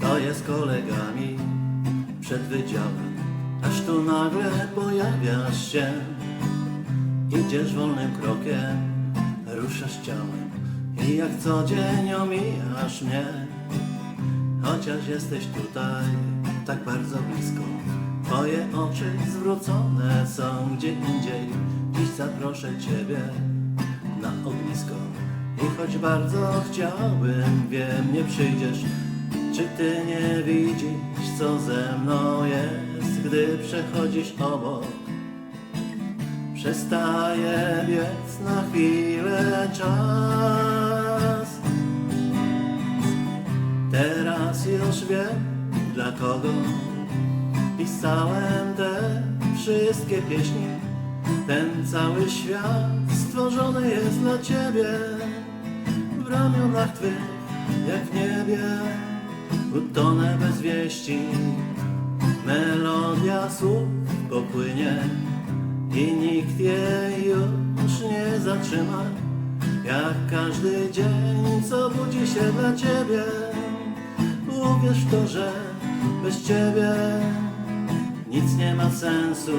Stoję z kolegami przed wydziałem, aż tu nagle pojawiasz się. Idziesz wolnym krokiem, ruszasz ciałem i jak co dzień omijasz mnie. Chociaż jesteś tutaj tak bardzo blisko, twoje oczy zwrócone są gdzie indziej. Dziś zaproszę ciebie na ognisko i choć bardzo chciałbym, wiem, nie przyjdziesz. Czy ty nie widzisz, co ze mną jest, gdy przechodzisz obok? Przestaje biec na chwilę czas. Teraz już wiem, dla kogo pisałem te wszystkie pieśni. Ten cały świat stworzony jest dla ciebie. W ramionach twych, jak w niebie, utonę bez wieści. Melodia słów popłynie i nikt jej już nie zatrzyma. Jak każdy dzień, co budzi się dla ciebie, uwierz w to, że bez ciebie nic nie ma sensu.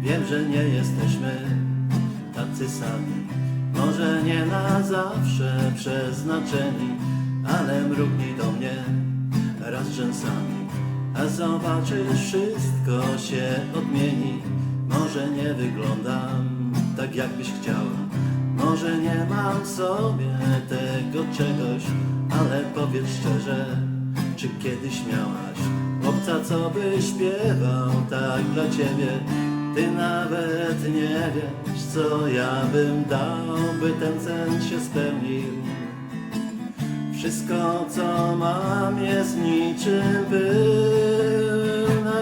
Wiem, że nie jesteśmy tacy sami, może nie na zawsze przeznaczeni, ale mrugnij do mnie raz rzęsami, a zobaczysz, wszystko się odmieni. Może nie wyglądam tak, jakbyś chciała, może nie mam w sobie tego czegoś, ale powiedz szczerze, czy kiedyś miałaś obca, co by śpiewał tak dla ciebie? Ty nawet nie wiesz, co ja bym dał, by ten sen się spełnił. Wszystko, co mam, jest niczym był na.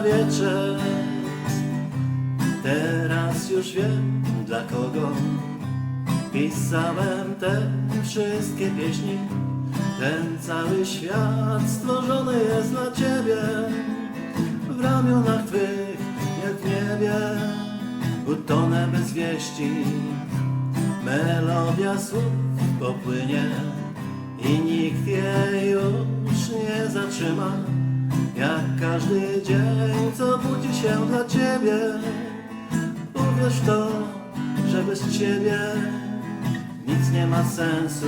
Teraz już wiem, dla kogo pisałem te wszystkie pieśni. Ten cały świat stworzony jest dla ciebie. Utonę bez wieści. Melodia słów popłynie i nikt jej już nie zatrzyma. Jak każdy dzień, co budzi się dla ciebie, uwierz to, że bez ciebie nic nie ma sensu.